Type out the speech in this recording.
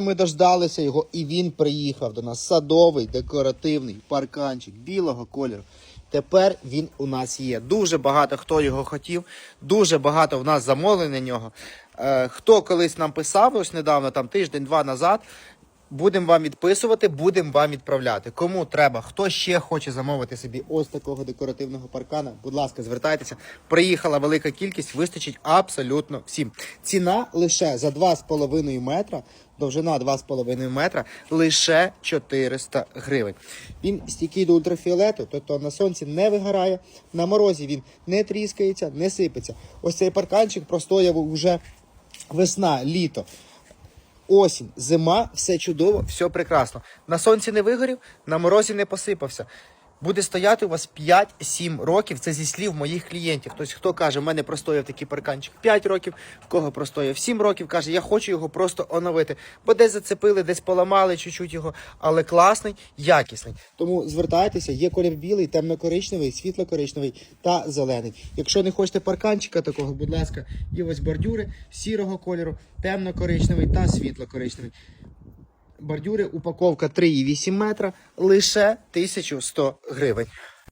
Ми дождалися його, і він приїхав до нас. Садовий, декоративний парканчик білого кольору. Тепер він у нас є. Дуже багато хто його хотів, дуже багато в нас замовлень на нього. Е, хто колись нам писав, ось недавно, там тиждень-два назад. Будемо вам відписувати, будемо вам відправляти. Кому треба, хто ще хоче замовити собі ось такого декоративного паркана, будь ласка, звертайтеся. Приїхала велика кількість, вистачить абсолютно всім. Ціна лише за 2,5 метра, довжина 2,5 метра, лише 400 гривень. Він стійкий до ультрафіолету, тобто на сонці не вигорає, на морозі він не тріскається, не сипеться. Ось цей парканчик простояв вже весна, літо. Осінь, зима, все чудово, все прекрасно. На сонці не вигорів, на морозі не посипався. Буде стояти у вас 5-7 років. Це зі слів моїх клієнтів. Тобто, хто каже, в мене простояв такий парканчик 5 років, в кого простояв 7 років, каже, я хочу його просто оновити. Бо десь зацепили, десь поламали чуть-чуть його, але класний, якісний. Тому звертайтеся, є колір білий, темно-коричневий, світло-коричневий та зелений. Якщо не хочете парканчика такого, будь ласка, є ось бордюри сірого кольору, темно-коричневий та світло-коричневий. Бордюри, упаковка 3,8 метра, лише 1100 гривень.